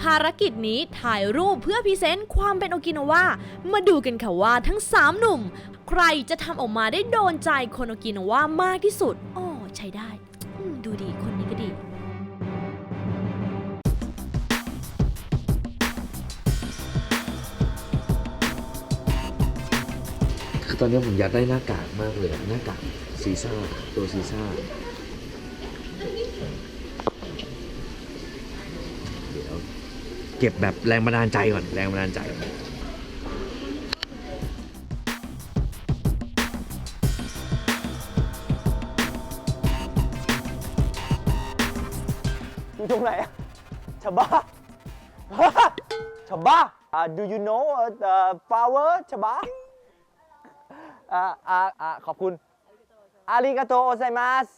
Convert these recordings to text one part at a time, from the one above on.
ภารกิจนี้ถ่ายรูปเพื่อพรีเซนต์ความเป็นโอกินาวามาดูกันค่ะว่าทั้ง 3 หนุ่ม ใครจะทำออกมาได้โดนใจคนโอกินาวามากที่สุดอ๋อใช้ได้อืมดูดีคนนี้ก็ดี คือตอนนี้ผมอยากได้หน้ากากมากเลยอะหน้ากากซีซ่าตัวซีซ่าเดี๋ยว เก็บแบบแรงบันดาลใจก่อนแรงบันดาลใจอยู่ตรงไหนอะชบาชบา uh, do you know uh, the flower ชบาอ่าอ่าอ่าขอบคุณอาริกาโตโอไซมัส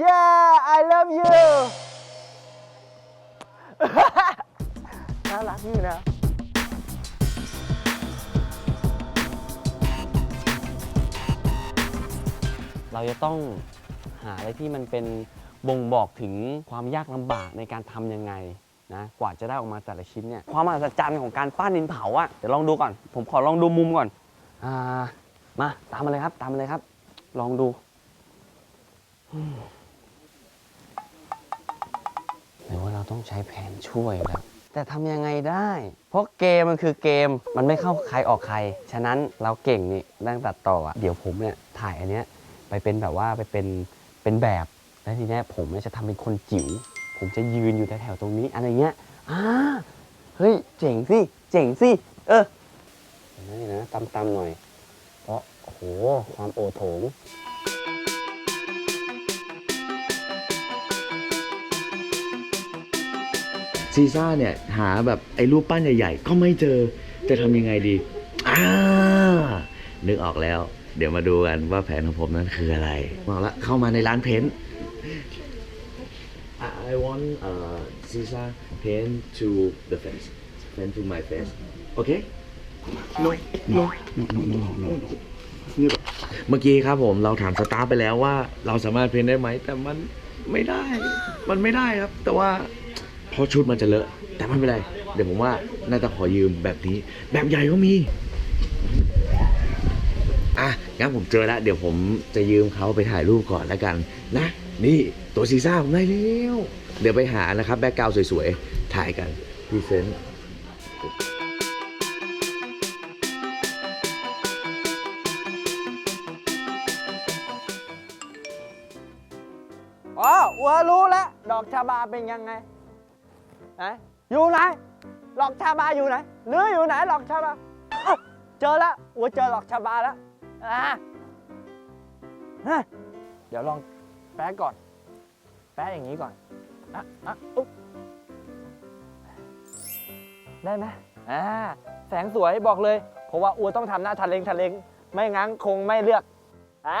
yeah I love you น่ารักอยู่นะเราจะต้องหาอะไรที่มันเป็นบ่งบอกถึงความยากลำบากในการทำยังไงนะกว่าจะได้ออกมาแต่ละชิ้นเนี่ยความมหัศจรรย์ของการปั้นดินเผาอะเดี๋ยวลองดูก่อน ผมขอลองดูมุมก่อนอ่ามาตามมาเลยครับ ตามมาเลยครับ ลองดูอืม หรือว่าเราต้องใช้แผนช่วยแล้วแต่ทำยังไงได้ เพราะเกมมันคือเกมมันไม่เข้าใครออกใคร ฉะนั้นเราเก่งนี่เรื่องตัดต่ออะเดี๋ยวผมเนี่ยถ่ายอันเนี้ยไปเป็นแบบว่าไปเป็นเป็นแบบแล้วทีเนี้ยผมเนี่ยจะทำเป็นคนจิ๋วผมจะยืนอยู่แถวๆตรงนี้อะไรเงี้ยอ่าเฮ้ยเจ๋งสิเจ๋งสิเออนี่นะตำๆหน่อย เพราะโอ้โหความโอโถง ซีซ่าเนี่ยหาแบบไอ้รูปปั้นใหญ่ๆ ก็ไม่เจอจะทำยังไงดีอ่านึกออกแล้ว เดี๋ยวมาดูกันว่าแผนของผมนั้นคืออะไรมาละเข้ามาในร้านเพ้นท์ I want uh Caesar paint to the face paint to my face okay no no no no no เมื่อกี้ครับผมเราถามสตาฟไปแล้วว่าเราสามารถเพ้นท์ได้ไหม แต่มันไม่ได้ มันไม่ได้ครับ แต่ว่าเพ ราะชุดมันจะเลอะ แต่ไม่เป็นไร เดี๋ยวผมว่าน่าจะขอยืมแบบนี้ แบบใหญ่ก็มี อะงั้นผมเจอแล้วเดี๋ยวผมจะยืมเขาไปถ่ายรูปก่อนแล้วกัน นะ นี่ตัวซีซ่าผมได้แล้ว เดี๋ยวไปหานะครับแบ็กกราวสวยๆ ถ่ายกันพรีเซนต์อ๋ออัวรู้แล้ว ดอกชาบาเป็นยังไง ไหนอยู่ไหนดอกชาบาอยู่ไหนหรืออยู่ไหนดอกชาบาเจอแล้วอัวเจอดอกชาบาแล้วอะเดี๋ยวลองแป๊ะก่อน แป๊ะอย่างนี้ก่อนอะอะอุ๊บได้ไหมอ่าแสงสวยบอกเลย เพราะว่าอัวต้องทำหน้าทะเลงทะเลงไม่งั้นคงไม่เลือกอ่า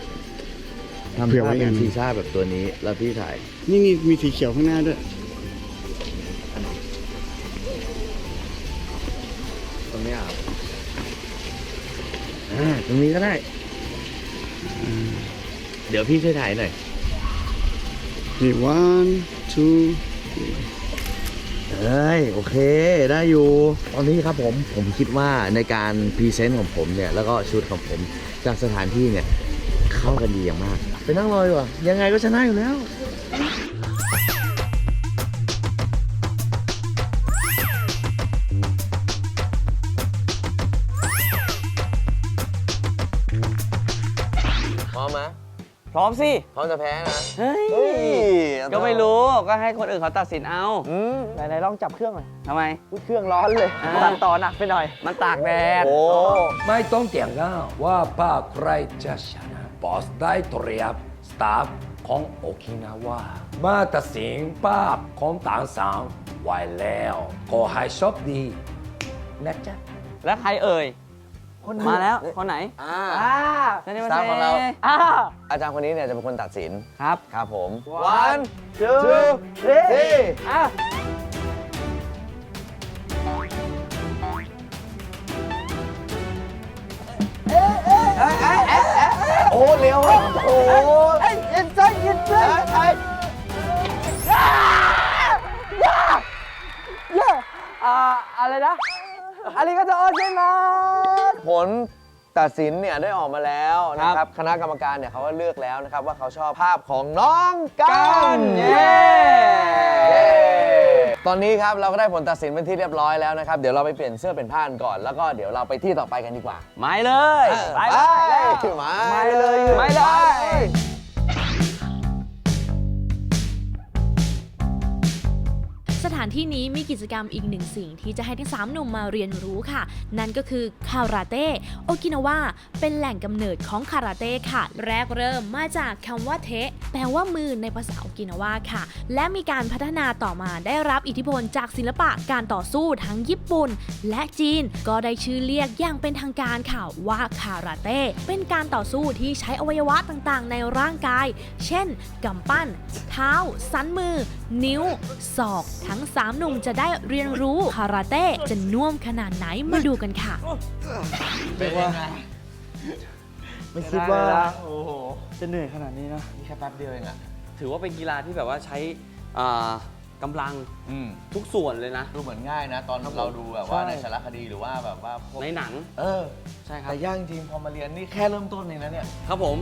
ทำเผื่อท่าไว้เป็นงั้นซีซ่าแบบตัวนี้ แล้วพี่ถ่าย นี่นี่มีสีเขียวข้างหน้าด้วย ตรงเนี้ยครับอ่าตรงนี้ก็ได้ เดี๋ยวพี่ช่วยถ่ายหน่อย นี่ one two เอ้ยโอเคได้อยู่ ตอนนี้ครับผมผมคิดว่าในการพรีเซนต์ของผมเนี่ย แล้วก็ชุดของผมจากสถานที่เนี่ย เข้ากันดีอย่างมาก ไปนั่งรอดีกว่า ยังไงก็ชนะอยู่แล้ว พร้อมไหมพร้อมสิ พร้อมจะแพ้นะ เฮ้ยก็ไม่รู้ก็ให้คนอื่นเขาตัดสินเอาไหนๆลองจับเครื่องหน่อยทำไมเครื่องร้อนเลยตัดต่อหนักไปหน่อย มันตากแดด โอ้ ไม่ต้องเถียงกันว่าป้าใครจะชนะ บอสได้เตรียมสตาฟของโอกินาวามาตัดสินป้าของต่างสามไว้แล้วขอให้โชคดีนะจ๊ะ แล้วใครเอ่ยมาแล้ว คนไหนอ่าอ่าเซนิสมาตาฟของเราอ่าอาจารย์คนนี้เนี่ยจะเป็นคนตัดสิน ครับ ครับผม one two three อะ โอ้เร็วอะโอ้เอ้ยยินใจยินใจไอ้เย้อ่าอะไรนะอาริกาโตใช่ไหมผลตัดสินเนี่ยได้ออกมาแล้วนะครับ คณะกรรมการเนี่ยเขาก็เลือกแล้วนะครับ ว่าเขาชอบภาพของน้องกันเย้ อนนี้ครับเราก็ได้ผลตัดสินเป็นที่เรียบร้อยแล้วนะครับ เดี๋ยวเราไปเปลี่ยนเสื้อเป็นผ้ากันก่อน แล้วก็เดี๋ยวเราไปที่ต่อไปกันดีกว่า ไม่เลย ไปไปเลเลยยมาไม่เลย ไม่เลยานที่นี้มีกิจกรรมอีกหนึ่งสิ่งที่จะให้ทั้งสามหนุ่มมาเรียนรู้ค่ะ นั่นก็คือคาราเต้โอกินาวาเป็นแหล่งกำเนิดของคาราเต้ค่ะ แรกเริ่มมาจากคำว่าเทะแปลว่ามือในภาษาโอกินาวาค่ะ และมีการพัฒนาต่อมาได้รับอิทธิพลจากศิลปะการต่อสู้ทั้งญี่ปุ่น และจีนก็ได้ชื่อเรียกอย่างเป็นทางการค่ะว่าคาราเต้เป็นการต่อสู้ที่ใช้อวัยวะต่างๆ ในร่างกาย เช่นกำปั้น เท้า สันมือ นิ้ว ศอกทั้ง3 หนุ่มจะได้เรียนรู้คาราเต้จะน่วมขนาดไหนมาดูกันค่ะไม่คิดว่าจะเหนื่อยขนาดนี้นะนี่แค่แป๊บเดียวเองอะถือว่าเป็นกีฬาที่แบบว่าใช้อ่ากำลังอืมทุกส่วนเลยนะ ดูเหมือนง่ายนะ ตอนเราดูแบบว่าในสารคดีหรือว่าแบบว่าพวกในหนัง เออใช่ครับ แต่ยากจริงพอมาเรียนนี่แค่เริ่มต้นเองนะเนี่ย ครับผม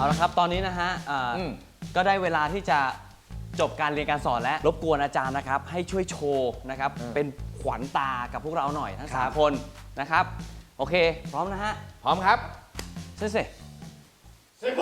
เอาละครับ ตอนนี้นะฮะอ่าอืม ก็ได้เวลาที่จะจบการเรียนการสอนและรบกวนอาจารย์นะครับ ให้ช่วยโชว์นะครับ เป็นขวัญตากับพวกเราหน่อยทั้งสามคนนะครับ โอเค พร้อมนะฮะพร้อมครับ เซ่เซ่สุด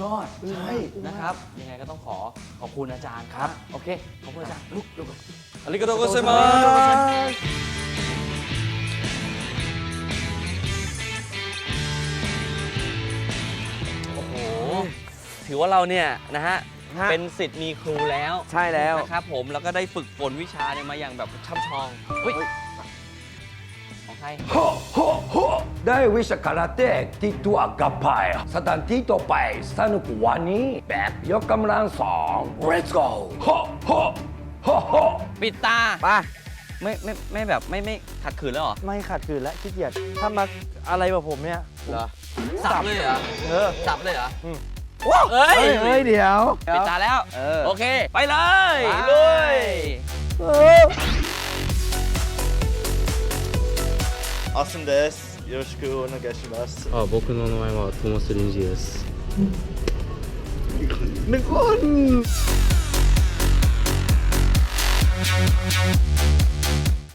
ยอดใช่นะครับ ยังไงก็ต้องขอขอบคุณอาจารย์ครับ โอเค ขอบคุณอาจารย์ลุกลุกอาริกาโตโกเซมาโอ้โห ถือว่าเราเนี่ยนะฮะฮะเป็นสิทธิ์มีครูแล้ว ใช่แล้วนะครับผม แล้วก็ได้ฝึกฝนวิชาเนี่ยมาอย่างแบบช่ำชองเฮ้ยของ ใครโฮโฮโฮได้วิชาคาราเต้ที่ตัวกับไปสถานที่ต่อไปสนุกกวันนี้แบบยกกำลังสอง let's go โฮโฮโฮโฮปิดตาไปไม่ไม่ไม่แบบไม่ไม่ขัดขืนแล้วเหรอไม่ขัดขืนแล้วขี้เกียจถ้ามาอะไรแบบผมเนี่ยเหรอสับเลยเหรอเออสับเลยเหรออืมเอ้ยเฮ้ยเฮ้ยเดี๋ยวปิดตาแล้วเออโอเค ไปเลยไปลุย アスンです。よろしくお願いします。あ、僕の名前はトモスリンジです。